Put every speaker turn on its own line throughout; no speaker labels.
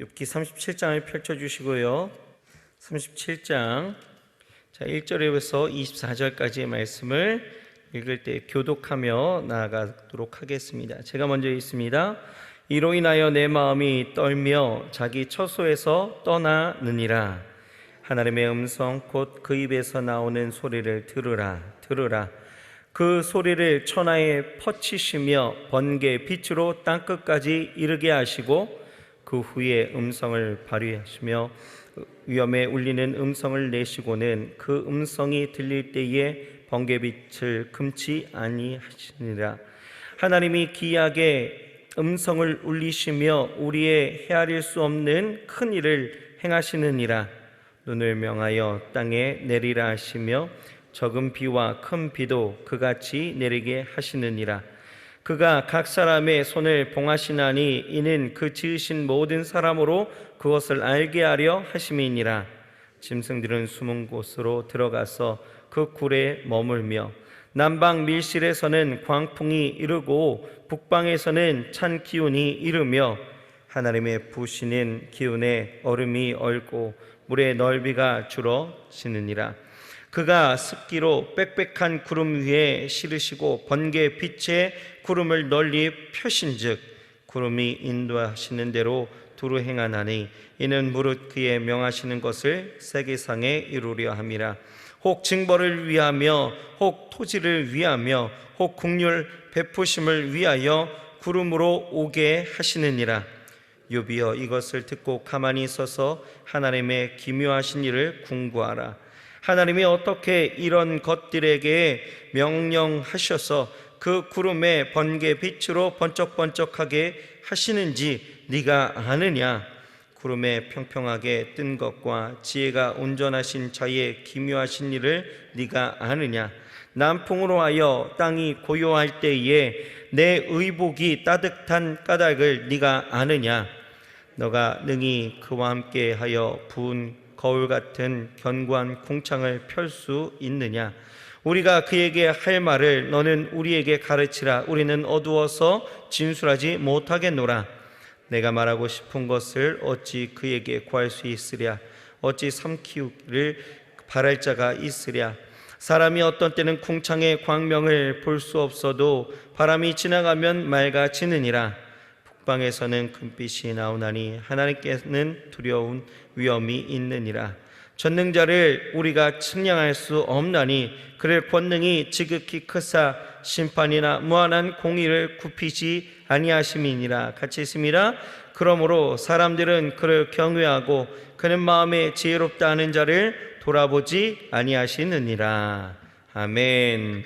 욥기 37장을 펼쳐 주시고요. 37장 자, 1절에서 24절까지의 말씀을 읽을 때 교독하며 나아가도록 하겠습니다. 제가 먼저 읽습니다. 이로 인하여 내 마음이 떨며 자기 처소에서 떠나느니라. 하나님의 음성 곧 그 입에서 나오는 소리를 들으라 들으라. 그 소리를 천하에 퍼치시며 번개 빛으로 땅 끝까지 이르게 하시고 그 후에 음성을 발휘하시며 위험에 울리는 음성을 내시고는 그 음성이 들릴 때에 번개빛을 금치 아니하시니라. 하나님이 기이하게 음성을 울리시며 우리의 헤아릴 수 없는 큰 일을 행하시느니라. 눈을 명하여 땅에 내리라 하시며 적은 비와 큰 비도 그같이 내리게 하시느니라 그가 각 사람의 손을 봉하시나니 이는 그 지으신 모든 사람으로 그것을 알게 하려 하심이니라. 짐승들은 숨은 곳으로 들어가서 그 굴에 머물며 남방 밀실에서는 광풍이 이르고 북방에서는 찬 기운이 이르며 하나님의 부시는 기운에 얼음이 얼고 물의 넓이가 줄어지느니라 그가 습기로 빽빽한 구름 위에 실으시고 번개 빛에 구름을 널리 펴신즉 구름이 인도하시는 대로 두루 행하나니 이는 무릇 그의 명하시는 것을 세계상에 이루려 함이라. 혹 징벌을 위하며 혹 토지를 위하며 혹 국률 베푸심을 위하여 구름으로 오게 하시느니라. 요비여 이것을 듣고 가만히 있어서 하나님의 기묘하신 일을 궁구하라 하나님이 어떻게 이런 것들에게 명령하셔서 그 구름의 번개 빛으로 번쩍번쩍하게 하시는지 네가 아느냐? 구름에 평평하게 뜬 것과 지혜가 온전하신 자의 기묘하신 일을 네가 아느냐? 남풍으로 하여 땅이 고요할 때에 내 의복이 따뜻한 까닭을 네가 아느냐? 너가 능히 그와 함께 하여 부은 거울 같은 견고한 궁창을 펼 수 있느냐? 우리가 그에게 할 말을 너는 우리에게 가르치라. 우리는 어두워서 진술하지 못하겠노라. 내가 말하고 싶은 것을 어찌 그에게 구할 수 있으랴? 어찌 삼키기를 바랄 자가 있으랴? 사람이 어떤 때는 궁창의 광명을 볼 수 없어도 바람이 지나가면 맑아지느니라 북방에서는 금빛이 나오나니 하나님께는 두려운 위험이 있느니라. 전능자를 우리가 측량할 수 없나니 그를 권능이 지극히 크사 심판이나 무한한 공의를 굽히지 아니하심이니라. 같이 있습니다. 그러므로 사람들은 그를 경외하고 그는 마음에 지혜롭다 하는 자를 돌아보지 아니하시느니라. 아멘.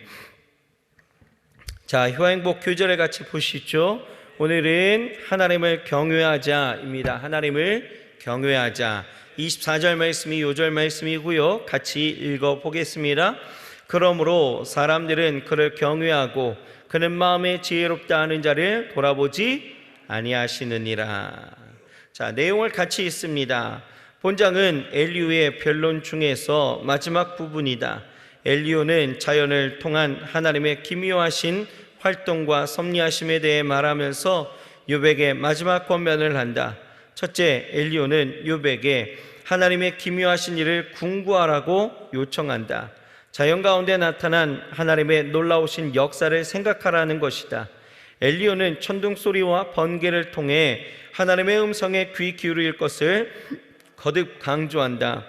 자 효행복 교절에 같이 보시죠 오늘은 하나님을 경외하자입니다. 하나님을 경외하자. 24절 말씀이 요절 말씀이고요. 같이 읽어 보겠습니다. 그러므로 사람들은 그를 경외하고 그는 마음에 지혜롭다 하는 자를 돌아보지 아니하시느니라. 자, 내용을 같이 읽습니다. 본장은 엘리오의 변론 중에서 마지막 부분이다. 엘리오는 자연을 통한 하나님의 기묘하신 활동과 섭리하심에 대해 말하면서 요백의 마지막 권면을 한다. 첫째, 엘리오는 요백에 하나님의 기묘하신 일을 궁구하라고 요청한다. 자연 가운데 나타난 하나님의 놀라우신 역사를 생각하라는 것이다. 엘리오는 천둥 소리와 번개를 통해 하나님의 음성에 귀 기울일 것을 거듭 강조한다.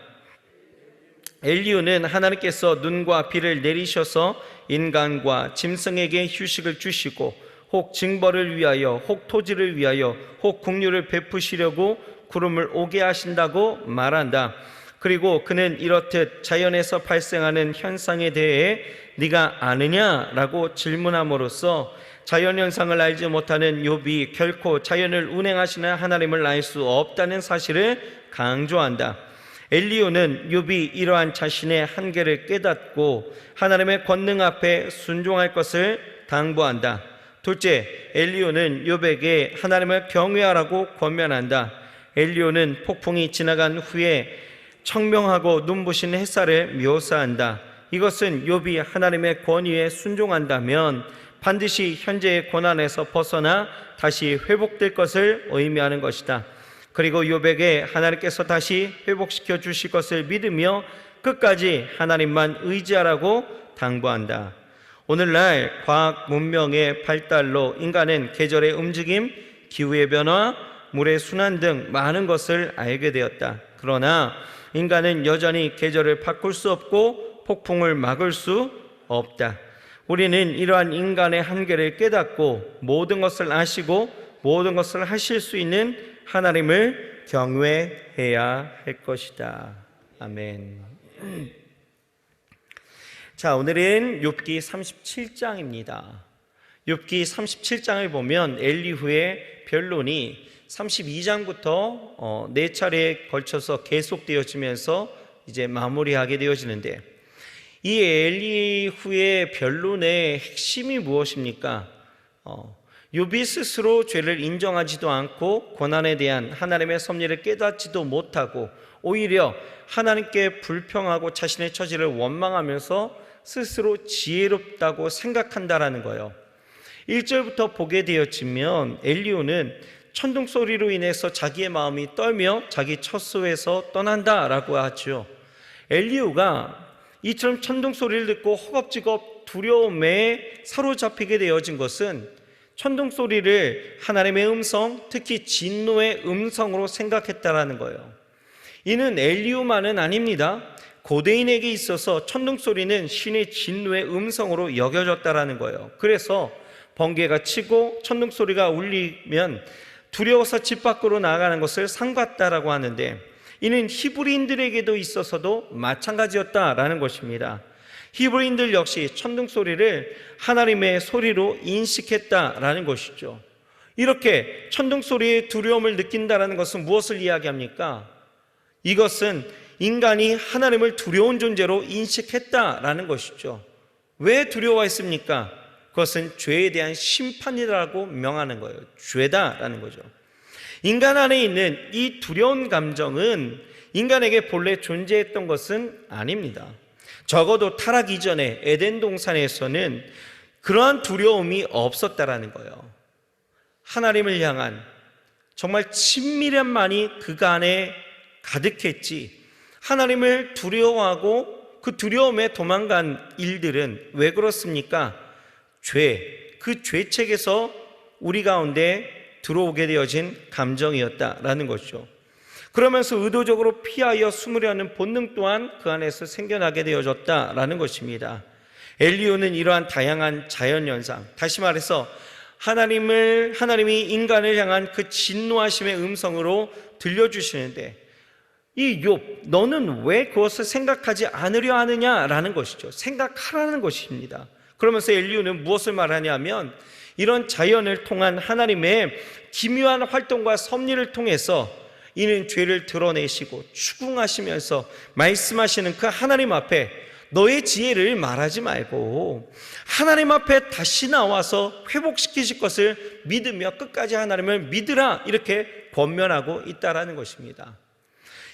엘리오는 하나님께서 눈과 비를 내리셔서 인간과 짐승에게 휴식을 주시고 혹 징벌을 위하여 혹 토지를 위하여 혹 국류를 베푸시려고 구름을 오게 하신다고 말한다. 그리고 그는 이렇듯 자연에서 발생하는 현상에 대해 네가 아느냐라고 질문함으로써 자연 현상을 알지 못하는 욥이 결코 자연을 운행하시는 하나님을 알 수 없다는 사실을 강조한다. 엘리오는 욥이 이러한 자신의 한계를 깨닫고 하나님의 권능 앞에 순종할 것을 당부한다. 둘째, 엘리오는 욥에게 하나님을 경외하라고 권면한다. 엘리오는 폭풍이 지나간 후에 청명하고 눈부신 햇살을 묘사한다. 이것은 욥이 하나님의 권위에 순종한다면 반드시 현재의 고난에서 벗어나 다시 회복될 것을 의미하는 것이다. 그리고 욥에게 하나님께서 다시 회복시켜 주실 것을 믿으며 끝까지 하나님만 의지하라고 당부한다. 오늘날 과학 문명의 발달로 인간은 계절의 움직임, 기후의 변화, 물의 순환 등 많은 것을 알게 되었다. 그러나 인간은 여전히 계절을 바꿀 수 없고 폭풍을 막을 수 없다. 우리는 이러한 인간의 한계를 깨닫고 모든 것을 아시고 모든 것을 하실 수 있는 하나님을 경외해야 할 것이다. 아멘. 자, 오늘은 욥기 37장입니다. 욥기 37장을 보면 엘리후의 변론이 32장부터 어, 네 차례에 걸쳐서 계속되어지면서 이제 마무리하게 되어지는데 이 엘리후의 변론의 핵심이 무엇입니까? 어, 욥이 스스로 죄를 인정하지도 않고 고난에 대한 하나님의 섭리를 깨닫지도 못하고 오히려 하나님께 불평하고 자신의 처지를 원망하면서 스스로 지혜롭다고 생각한다라는 거예요. 1절부터 보게 되어지면 엘리오는 천둥 소리로 인해서 자기의 마음이 떨며 자기 처소에서 떠난다라고 하죠. 엘리오가 이처럼 천둥 소리를 듣고 허겁지겁 두려움에 사로잡히게 되어진 것은 천둥 소리를 하나님의 음성, 특히 진노의 음성으로 생각했다라는 거예요. 이는 엘리오만은 아닙니다. 고대인에게 있어서 천둥 소리는 신의 진노의 음성으로 여겨졌다라는 거예요. 그래서 번개가 치고 천둥 소리가 울리면 두려워서 집 밖으로 나가는 것을 상봤다라고 하는데 이는 히브리인들에게도 있어서도 마찬가지였다라는 것입니다. 히브리인들 역시 천둥 소리를 하나님의 소리로 인식했다라는 것이죠. 이렇게 천둥 소리의 두려움을 느낀다라는 것은 무엇을 이야기합니까? 이것은 인간이 하나님을 두려운 존재로 인식했다라는 것이죠. 왜 두려워했습니까? 그것은 죄에 대한 심판이라고 명하는 거예요. 죄다라는 거죠. 인간 안에 있는 이 두려운 감정은 인간에게 본래 존재했던 것은 아닙니다. 적어도 타락 이전에 에덴 동산에서는 그러한 두려움이 없었다라는 거예요. 하나님을 향한 정말 친밀함만이 그가 안에 가득했지. 하나님을 두려워하고 그 두려움에 도망간 일들은 왜 그렇습니까? 죄, 그 죄책에서 우리 가운데 들어오게 되어진 감정이었다라는 것이죠. 그러면서 의도적으로 피하여 숨으려는 본능 또한 그 안에서 생겨나게 되어졌다라는 것입니다. 엘리오는 이러한 다양한 자연 현상, 다시 말해서 하나님을 하나님이 인간을 향한 그 진노하심의 음성으로 들려주시는데 이 욥, 너는 왜 그것을 생각하지 않으려 하느냐라는 것이죠. 생각하라는 것입니다. 그러면서 엘리우는 무엇을 말하냐면 이런 자연을 통한 하나님의 기묘한 활동과 섭리를 통해서 이는 죄를 드러내시고 추궁하시면서 말씀하시는 그 하나님 앞에 너의 지혜를 말하지 말고 하나님 앞에 다시 나와서 회복시키실 것을 믿으며 끝까지 하나님을 믿으라 이렇게 권면하고 있다라는 것입니다.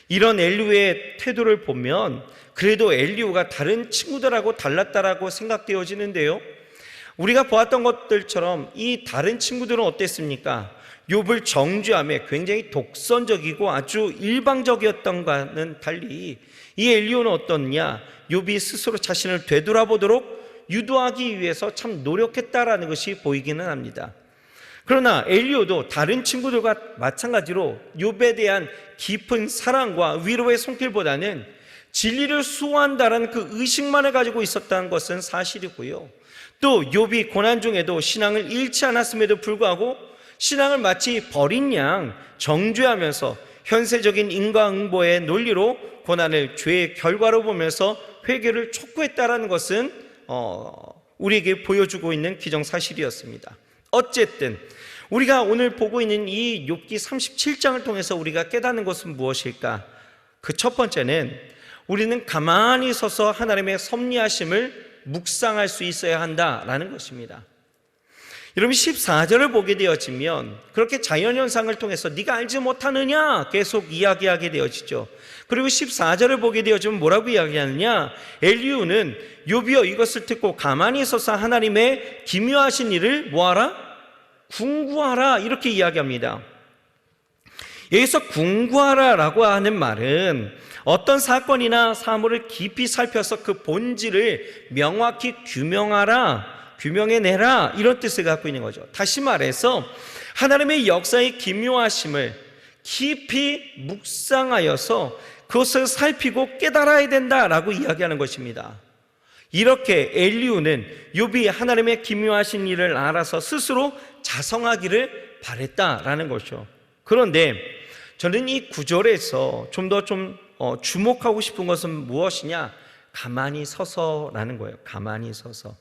이런 엘리우의 태도를 보면 그래도 엘리우가 다른 친구들하고 달랐다라고 생각되어지는데요. 우리가 보았던 것들처럼 이 다른 친구들은 어땠습니까? 욥을 정죄함에 굉장히 독선적이고 아주 일방적이었던과는 달리 이 엘리오는 어떻냐? 욥이 스스로 자신을 되돌아보도록 유도하기 위해서 참 노력했다라는 것이 보이기는 합니다. 그러나 엘리오도 다른 친구들과 마찬가지로 욥에 대한 깊은 사랑과 위로의 손길보다는 진리를 수호한다라는 그 의식만을 가지고 있었다는 것은 사실이고요. 또 욥이 고난 중에도 신앙을 잃지 않았음에도 불구하고 신앙을 마치 버린 양 정죄하면서 현세적인 인과응보의 논리로 고난을 죄의 결과로 보면서 회개를 촉구했다라는 것은 어, 우리에게 보여주고 있는 기정사실이었습니다. 어쨌든 우리가 오늘 보고 있는 이 욥기 37장을 통해서 우리가 깨닫는 것은 무엇일까? 그 첫 번째는 우리는 가만히 서서 하나님의 섭리하심을 묵상할 수 있어야 한다라는 것입니다. 여러분 14절을 보게 되어지면 그렇게 자연현상을 통해서 네가 알지 못하느냐 계속 이야기하게 되어지죠. 그리고 14절을 보게 되어지면 뭐라고 이야기하느냐 엘리우는 요비어 이것을 듣고 가만히 서서 하나님의 기묘하신 일을 뭐하라? 궁구하라 이렇게 이야기합니다. 여기서 궁구하라라고 하는 말은 어떤 사건이나 사물을 깊이 살펴서 그 본질을 명확히 규명하라, 규명해내라 이런 뜻을 갖고 있는 거죠. 다시 말해서 하나님의 역사의 기묘하심을 깊이 묵상하여서 그것을 살피고 깨달아야 된다라고 이야기하는 것입니다. 이렇게 엘리우는 욥이 하나님의 기묘하신 일을 알아서 스스로 자성하기를 바랬다라는 것이죠. 그런데 저는 이 구절에서 좀 더좀 어, 주목하고 싶은 것은 무엇이냐? 가만히 서서라는 거예요. 가만히 서서.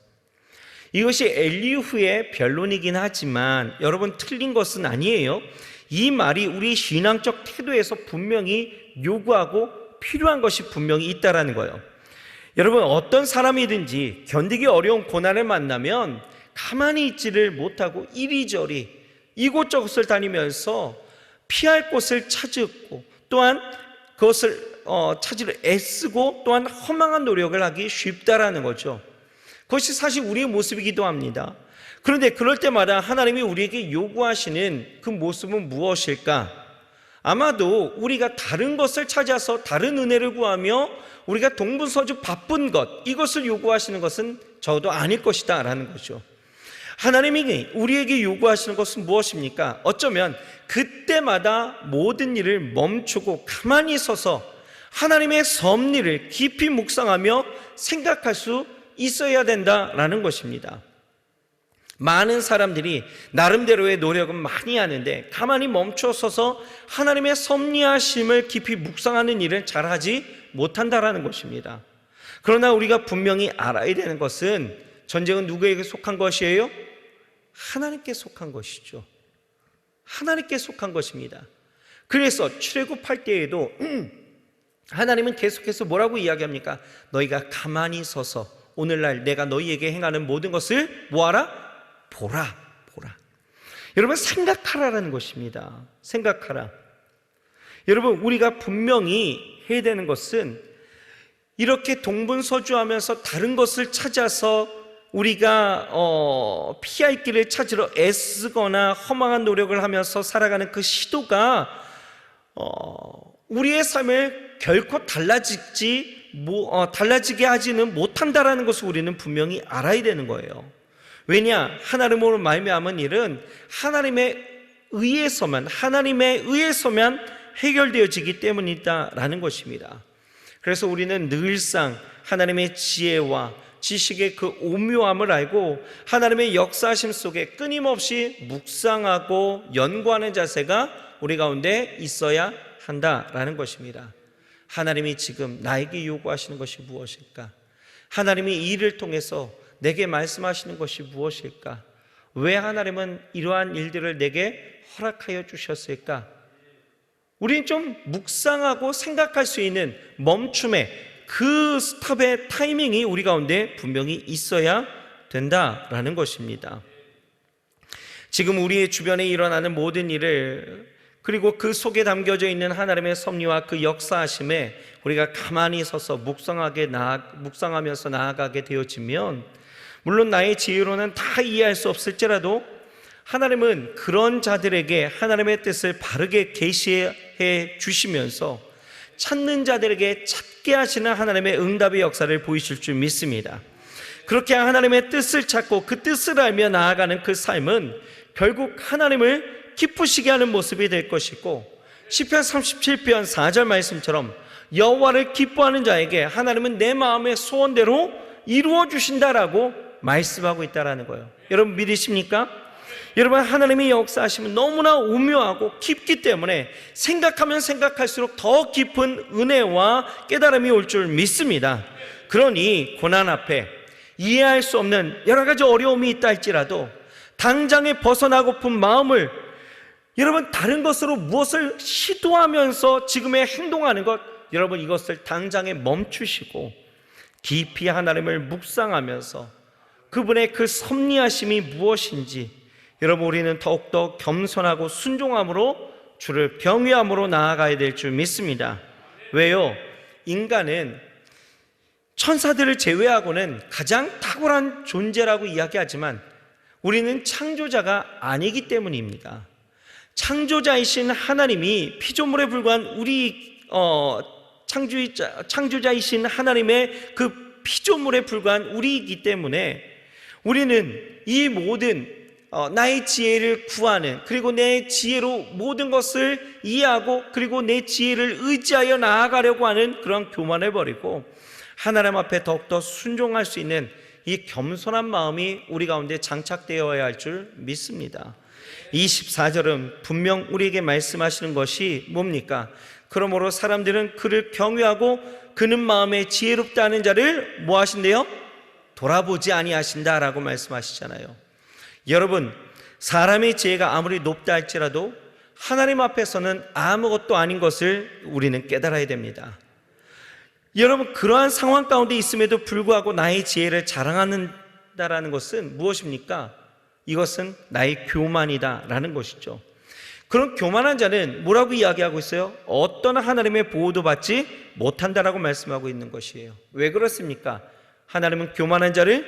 이것이 엘리후의 변론이긴 하지만 여러분 틀린 것은 아니에요. 이 말이 우리 신앙적 태도에서 분명히 요구하고 필요한 것이 분명히 있다라는 거예요. 여러분 어떤 사람이든지 견디기 어려운 고난을 만나면 가만히 있지를 못하고 이리저리 이곳저곳을 다니면서 피할 곳을 찾고 또한 그것을 어, 찾으려 애쓰고 또한 허망한 노력을 하기 쉽다라는 거죠. 그것이 사실 우리의 모습이기도 합니다. 그런데 그럴 때마다 하나님이 우리에게 요구하시는 그 모습은 무엇일까? 아마도 우리가 다른 것을 찾아서 다른 은혜를 구하며 우리가 동분서주 바쁜 것 이것을 요구하시는 것은 저도 아닐 것이다 라는 거죠. 하나님이 우리에게 요구하시는 것은 무엇입니까? 어쩌면 그때마다 모든 일을 멈추고 가만히 서서 하나님의 섭리를 깊이 묵상하며 생각할 수 있어야 된다라는 것입니다. 많은 사람들이 나름대로의 노력은 많이 하는데 가만히 멈춰 서서 하나님의 섭리하심을 깊이 묵상하는 일을 잘하지 못한다라는 것입니다. 그러나 우리가 분명히 알아야 되는 것은 전쟁은 누구에게 속한 것이에요? 하나님께 속한 것이죠. 하나님께 속한 것입니다. 그래서 출애굽할 때에도 하나님은 계속해서 뭐라고 이야기합니까? 너희가 가만히 서서 오늘날 내가 너희에게 행하는 모든 것을 뭐하라? 보라, 보라. 여러분 생각하라라는 것입니다. 생각하라. 여러분 우리가 분명히 해야 되는 것은 이렇게 동분서주하면서 다른 것을 찾아서 우리가 어, 피할 길을 찾으러 애쓰거나 허망한 노력을 하면서 살아가는 그 시도가 어, 우리의 삶을 결코 달라지지 달라지게 하지는 못한다라는 것을 우리는 분명히 알아야 되는 거예요. 왜냐 하나님으로 말미암은 일은 하나님의 의에서만 하나님의 의에서만 해결되어지기 때문이다라는 것입니다. 그래서 우리는 늘상 하나님의 지혜와 지식의 그 오묘함을 알고 하나님의 역사심 속에 끊임없이 묵상하고 연구하는 자세가 우리 가운데 있어야 한다라는 것입니다. 하나님이 지금 나에게 요구하시는 것이 무엇일까? 하나님이 이 일을 통해서 내게 말씀하시는 것이 무엇일까? 왜 하나님은 이러한 일들을 내게 허락하여 주셨을까? 우린 좀 묵상하고 생각할 수 있는 멈춤의 그 스탑의 타이밍이 우리 가운데 분명히 있어야 된다라는 것입니다. 지금 우리 주변에 일어나는 모든 일을 그리고 그 속에 담겨져 있는 하나님의 섭리와 그 역사하심에 우리가 가만히 서서 묵상하게 나 묵상하면서 나아가게 되어지면 물론 나의 지혜로는 다 이해할 수 없을지라도 하나님은 그런 자들에게 하나님의 뜻을 바르게 계시해 주시면서 찾는 자들에게 찾게 하시는 하나님의 응답의 역사를 보이실 줄 믿습니다. 그렇게 하나님의 뜻을 찾고 그 뜻을 알며 나아가는 그 삶은 결국 하나님을 기쁘시게 하는 모습이 될 것이고 시편 37편 4절 말씀처럼 여호와를 기뻐하는 자에게 하나님은 내 마음의 소원대로 이루어 주신다라고 말씀하고 있다라는 거예요. 여러분 믿으십니까? 여러분 하나님의 역사하심은 너무나 오묘하고 깊기 때문에 생각하면 생각할수록 더 깊은 은혜와 깨달음이 올 줄 믿습니다. 그러니 고난 앞에 이해할 수 없는 여러 가지 어려움이 있다 할지라도 당장에 벗어나고픈 마음을 여러분 다른 것으로 무엇을 시도하면서 지금의 행동하는 것 여러분 이것을 당장에 멈추시고 깊이 하나님을 묵상하면서 그분의 그 섭리하심이 무엇인지 여러분 우리는 더욱더 겸손하고 순종함으로 주를 경외함으로 나아가야 될 줄 믿습니다. 왜요? 인간은 천사들을 제외하고는 가장 탁월한 존재라고 이야기하지만 우리는 창조자가 아니기 때문입니다. 창조자이신 하나님이 피조물에 불과한 우리 어, 창조자, 창조자이신 하나님의 그 피조물에 불과한 우리이기 때문에 우리는 이 모든 어, 나의 지혜를 구하는 그리고 내 지혜로 모든 것을 이해하고 그리고 내 지혜를 의지하여 나아가려고 하는 그런 교만을 버리고 하나님 앞에 더욱더 순종할 수 있는 이 겸손한 마음이 우리 가운데 장착되어야 할 줄 믿습니다. 24절은 분명 우리에게 말씀하시는 것이 뭡니까? 그러므로 사람들은 그를 경외하고 그는 마음에 지혜롭다 하는 자를 뭐 하신대요? 돌아보지 아니하신다라고 말씀하시잖아요. 여러분, 사람의 지혜가 아무리 높다 할지라도 하나님 앞에서는 아무것도 아닌 것을 우리는 깨달아야 됩니다. 여러분, 그러한 상황 가운데 있음에도 불구하고 나의 지혜를 자랑한다라는 것은 무엇입니까? 이것은 나의 교만이다라는 것이죠. 그런 교만한 자는 뭐라고 이야기하고 있어요? 어떤 하나님의 보호도 받지 못한다라고 말씀하고 있는 것이에요. 왜 그렇습니까? 하나님은 교만한 자를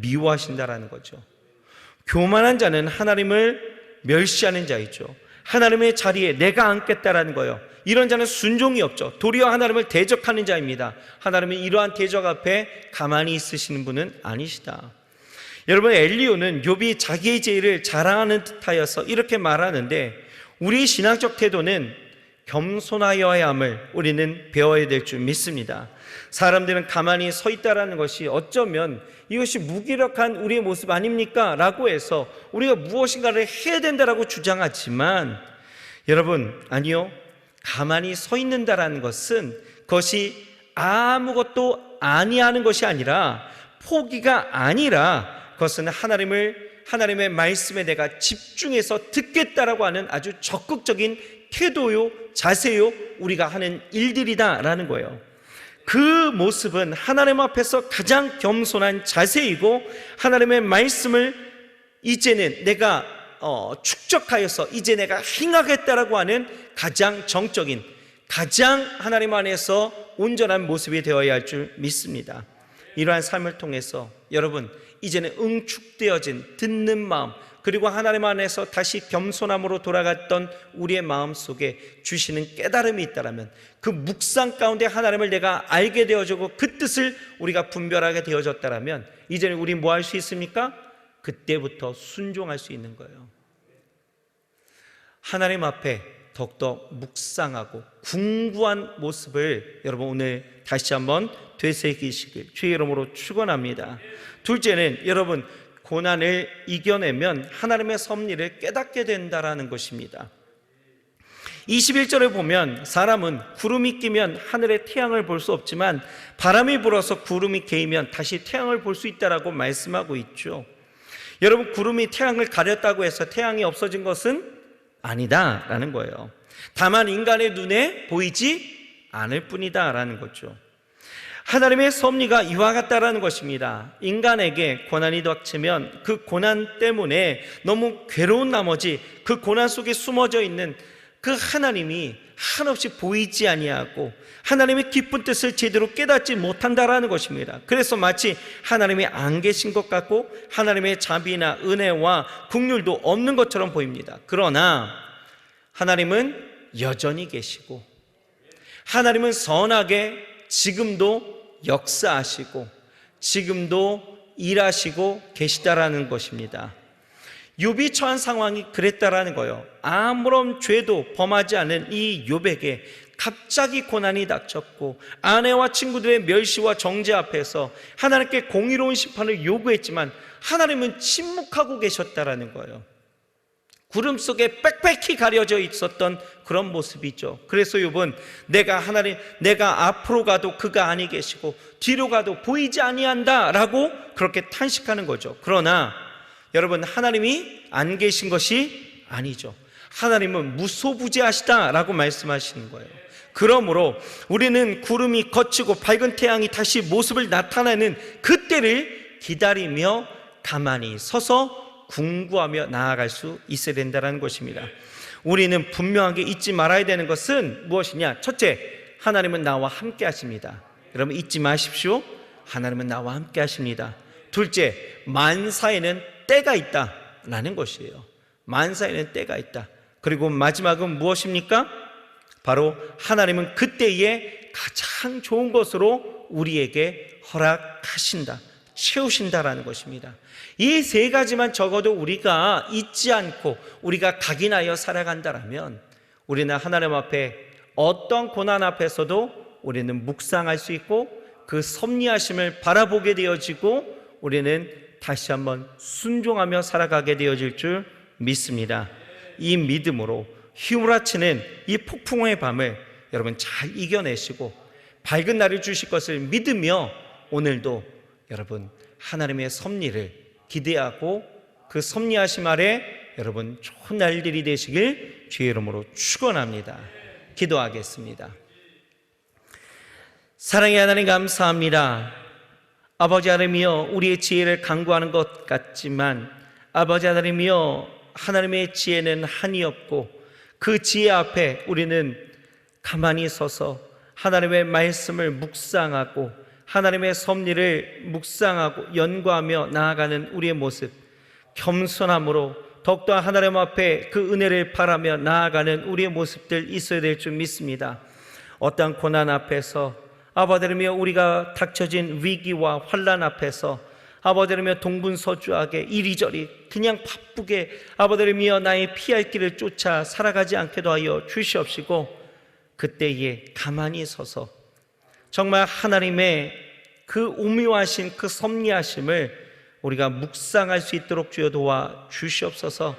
미워하신다라는 거죠. 교만한 자는 하나님을 멸시하는 자이죠. 하나님의 자리에 내가 앉겠다라는 거예요. 이런 자는 순종이 없죠. 도리어 하나님을 대적하는 자입니다. 하나님은 이러한 대적 앞에 가만히 있으시는 분은 아니시다. 여러분 엘리오는 욥이 자기의 죄를 자랑하는 듯하여서 이렇게 말하는데 우리 신앙적 태도는 겸손하여야 함을 우리는 배워야 될 줄 믿습니다. 사람들은 가만히 서 있다라는 것이 어쩌면 이것이 무기력한 우리의 모습 아닙니까? 라고 해서 우리가 무엇인가를 해야 된다라고 주장하지만 여러분, 아니요. 가만히 서 있는다라는 것은 그것이 아무것도 아니하는 것이 아니라 포기가 아니라 그것은 하나님을 하나님의 말씀에 내가 집중해서 듣겠다라고 하는 아주 적극적인 태도요, 자세요, 우리가 하는 일들이다라는 거예요. 그 모습은 하나님 앞에서 가장 겸손한 자세이고 하나님의 말씀을 이제는 내가 어, 축적하여서 이제 내가 행하겠다라고 하는 가장 정적인 가장 하나님 안에서 온전한 모습이 되어야 할 줄 믿습니다. 이러한 삶을 통해서 여러분 이제는 응축되어진 듣는 마음 그리고 하나님 안에서 다시 겸손함으로 돌아갔던 우리의 마음 속에 주시는 깨달음이 있다라면 그 묵상 가운데 하나님을 내가 알게 되어지고 그 뜻을 우리가 분별하게 되어졌다라면 이제는 우리 뭐 할 수 있습니까? 그때부터 순종할 수 있는 거예요. 하나님 앞에 더욱더 묵상하고 궁구한 모습을 여러분 오늘 다시 한번 되새기시길 주의 이름으로 축원합니다. 둘째는 여러분 고난을 이겨내면 하나님의 섭리를 깨닫게 된다라는 것입니다. 21절에 보면 사람은 구름이 끼면 하늘의 태양을 볼 수 없지만 바람이 불어서 구름이 개이면 다시 태양을 볼 수 있다라고 말씀하고 있죠. 여러분 구름이 태양을 가렸다고 해서 태양이 없어진 것은 아니다라는 거예요. 다만 인간의 눈에 보이지 않을 뿐이다라는 거죠. 하나님의 섭리가 이와 같다라는 것입니다. 인간에게 고난이 닥치면 그 고난 때문에 너무 괴로운 나머지 그 고난 속에 숨어져 있는 그 하나님이 한없이 보이지 아니하고 하나님의 기쁜 뜻을 제대로 깨닫지 못한다라는 것입니다. 그래서 마치 하나님이 안 계신 것 같고 하나님의 자비나 은혜와 국률도 없는 것처럼 보입니다. 그러나 하나님은 여전히 계시고 하나님은 선하게 지금도 역사하시고 지금도 일하시고 계시다라는 것입니다. 욥이 처한 상황이 그랬다라는 거예요. 아무런 죄도 범하지 않은 이 욥에게 갑자기 고난이 닥쳤고 아내와 친구들의 멸시와 정죄 앞에서 하나님께 공의로운 심판을 요구했지만 하나님은 침묵하고 계셨다라는 거예요. 구름 속에 빽빽히 가려져 있었던 그런 모습이죠. 그래서 욥은 내가 하나님 내가 앞으로 가도 그가 아니 계시고 뒤로 가도 보이지 아니한다라고 그렇게 탄식하는 거죠. 그러나 여러분 하나님이 안 계신 것이 아니죠. 하나님은 무소부지하시다라고 말씀하시는 거예요. 그러므로 우리는 구름이 거치고 밝은 태양이 다시 모습을 나타내는 그때를 기다리며 가만히 서서 궁구하며 나아갈 수 있어야 된다는 것입니다. 우리는 분명하게 잊지 말아야 되는 것은 무엇이냐? 첫째, 하나님은 나와 함께 하십니다. 여러분 잊지 마십시오. 하나님은 나와 함께 하십니다. 둘째, 만사에는 때가 있다라는 것이에요. 만사에는 때가 있다. 그리고 마지막은 무엇입니까? 바로 하나님은 그때에 가장 좋은 것으로 우리에게 허락하신다. 채우신다라는 것입니다. 이 세 가지만 적어도 우리가 잊지 않고 우리가 각인하여 살아간다라면 우리는 하나님 앞에 어떤 고난 앞에서도 우리는 묵상할 수 있고 그 섭리하심을 바라보게 되어지고 우리는 다시 한번 순종하며 살아가게 되어질 줄 믿습니다. 이 믿음으로 휘몰아치는 이 폭풍의 밤을 여러분 잘 이겨내시고 밝은 날을 주실 것을 믿으며 오늘도 여러분 하나님의 섭리를 기대하고 그 섭리하심 아래 여러분 좋은 날들이 되시길 주의 이름으로 축원합니다. 기도하겠습니다. 사랑의 하나님 감사합니다. 아버지 하나님이여 우리의 지혜를 강구하는 것 같지만 아버지 하나님이여 하나님의 지혜는 한이 없고 그 지혜 앞에 우리는 가만히 서서 하나님의 말씀을 묵상하고 하나님의 섭리를 묵상하고 연구하며 나아가는 우리의 모습 겸손함으로 더욱더 하나님 앞에 그 은혜를 바라며 나아가는 우리의 모습들 있어야 될 줄 믿습니다. 어떠한 고난 앞에서 아버지며 우리가 닥쳐진 위기와 환란 앞에서 아버지며 동분서주하게 이리저리 그냥 바쁘게 아버지며 나의 피할 길을 쫓아 살아가지 않게 도 하여 주시옵시고 그때에 가만히 서서 정말 하나님의 그 오묘하신 그 섭리하심을 우리가 묵상할 수 있도록 주여 도와 주시옵소서.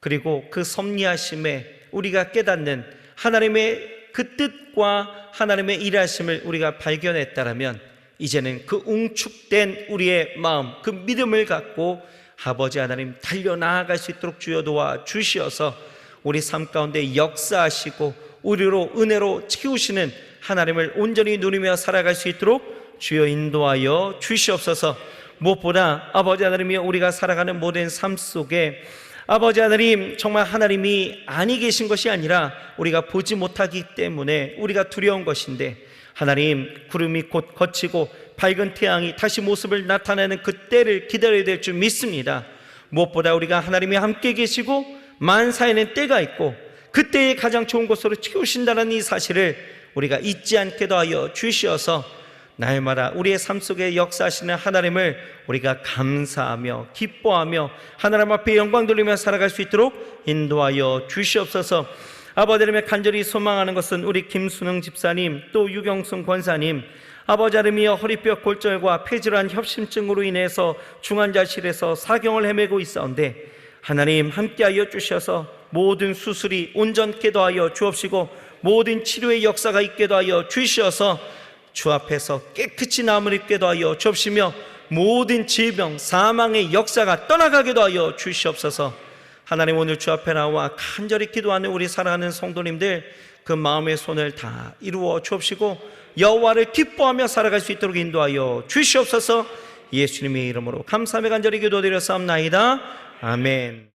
그리고 그 섭리하심에 우리가 깨닫는 하나님의 그 뜻과 하나님의 일하심을 우리가 발견했다라면 이제는 그 웅축된 우리의 마음, 그 믿음을 갖고 아버지 하나님 달려 나아갈 수 있도록 주여 도와 주시어서 우리 삶 가운데 역사하시고 우리로 은혜로 채우시는 하나님을 온전히 누리며 살아갈 수 있도록 주여 인도하여 주시옵소서. 무엇보다 아버지 하나님이 우리가 살아가는 모든 삶 속에 아버지 하나님 정말 하나님이 아니 계신 것이 아니라 우리가 보지 못하기 때문에 우리가 두려운 것인데 하나님 구름이 곧 거치고 밝은 태양이 다시 모습을 나타내는 그때를 기다려야 될 줄 믿습니다. 무엇보다 우리가 하나님이 함께 계시고 만사에는 때가 있고 그때에 가장 좋은 곳으로 채우신다는 이 사실을 우리가 잊지 않게도 하여 주시어서 날마다 우리의 삶 속에 역사하시는 하나님을 우리가 감사하며 기뻐하며 하나님 앞에 영광 돌리며 살아갈 수 있도록 인도하여 주시옵소서. 아버지 하나님의 간절히 소망하는 것은 우리 김순흥 집사님 또 유경순 권사님 아버지 하나님이여 허리뼈 골절과 폐질환 협심증으로 인해서 중환자실에서 사경을 헤매고 있사온데 하나님 함께하여 주셔서 모든 수술이 온전케 도 하여 주옵시고 모든 치료의 역사가 있게 도 하여 주시어서 주 앞에서 깨끗이 남을 입게 도 하여 주옵시며 모든 질병 사망의 역사가 떠나가게 도 하여 주시옵소서. 하나님 오늘 주 앞에 나와 간절히 기도하는 우리 사랑하는 성도님들 그 마음의 손을 다 이루어 주옵시고 여호와를 기뻐하며 살아갈 수 있도록 인도하여 주시옵소서. 예수님의 이름으로 감사함의 간절히 기도드려 싸움나이다. 아멘